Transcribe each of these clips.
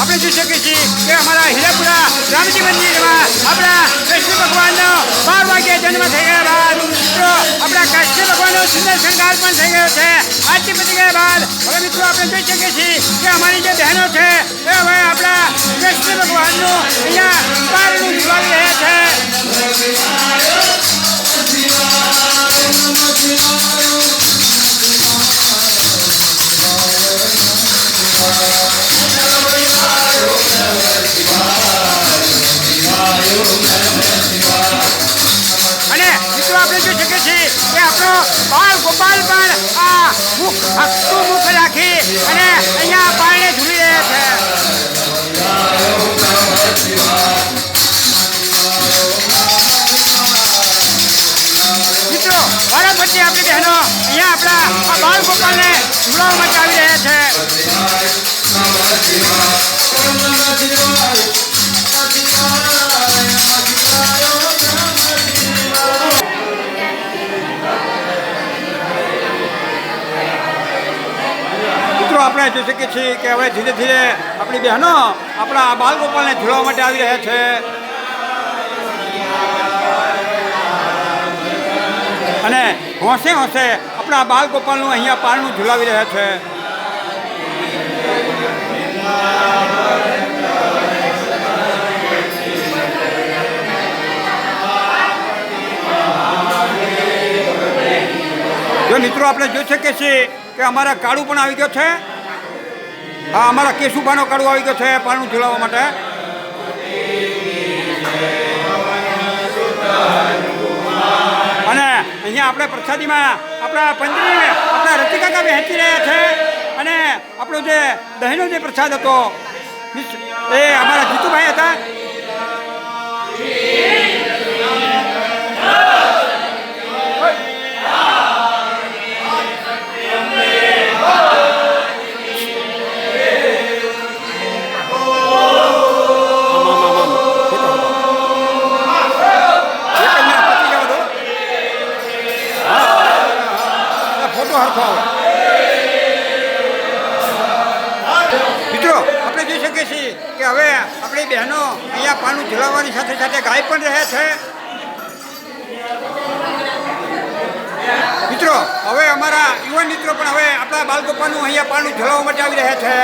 આપણે જોઈ શકીએ છીએ? કે અમારા હીરાપુરા રામજી મંદિરમાં આપણા કૃષ્ણ ભગવાનનો બાર વાગ્યે જન્મ થઈ ગયા બાદ મિત્રો, આપણા કૃષ્ણ ભગવાનનો સુંદર શણગાર પણ થઈ ગયો છે. આરતી પતી ગયા બાદ, હવે મિત્રો આપણે જોઈ શકીએ છીએ? કે અમારી જે બહેનો છે, એ હવે આપણા કૃષ્ણ ભગવાનનું અહીંયા બારણું આપણે એ આપણો બાળ ગોપાલ પણ આ મુખ હસતું મુખ રાખી અને અહીંયા પાણી ઝૂલી રહ્યા છે. આપણી બહેનો, અહીંયા આપણા આ બાળ ગોપાલને ઝૂલાવવા માટે આવી રહ્યા છે. આપણે જોઈ શકીએ છીએ કે હવે ધીરે ધીરે આપણી બહેનો આપણા બાલગોપાલને જોડવા માટે આવી રહ્યા છે. અને હોંશે હોંશે આપણા બાલગોપાલનું અહીંયા પારણું ઝુલાવી રહ્યા છે. જો મિત્રો, આપણે જોઈ શકીએ છીએ કે અમારા કાળુ પણ આવી ગયો છે. હા, અમારા કેશુભાનો કડવો આવી ગયો છે પાણું ઝુલાવવા માટે. અને અહીંયા આપણે પ્રસાદીમાં આપણા પંજરી આપણા રતિકાકા વહેંચી રહ્યા છે. અને આપણો જે દહીંનો જે પ્રસાદ હતો એ અમારા જીતુભાઈ હતા. મિત્રો, આપણે જોઈ શકીએ છીએ કે હવે આપણી બહેનો અહીંયા પાનું ઝુલાવવાની સાથે સાથે ગાય પણ રહે છે. મિત્રો, હવે અમારા યુવાન મિત્રો પણ હવે આપણા બાળકોપાનું અહીંયા પાનું ઝુલાવવા માટે આવી રહ્યા છે.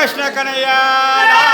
કૃષ્ણ કનૈયા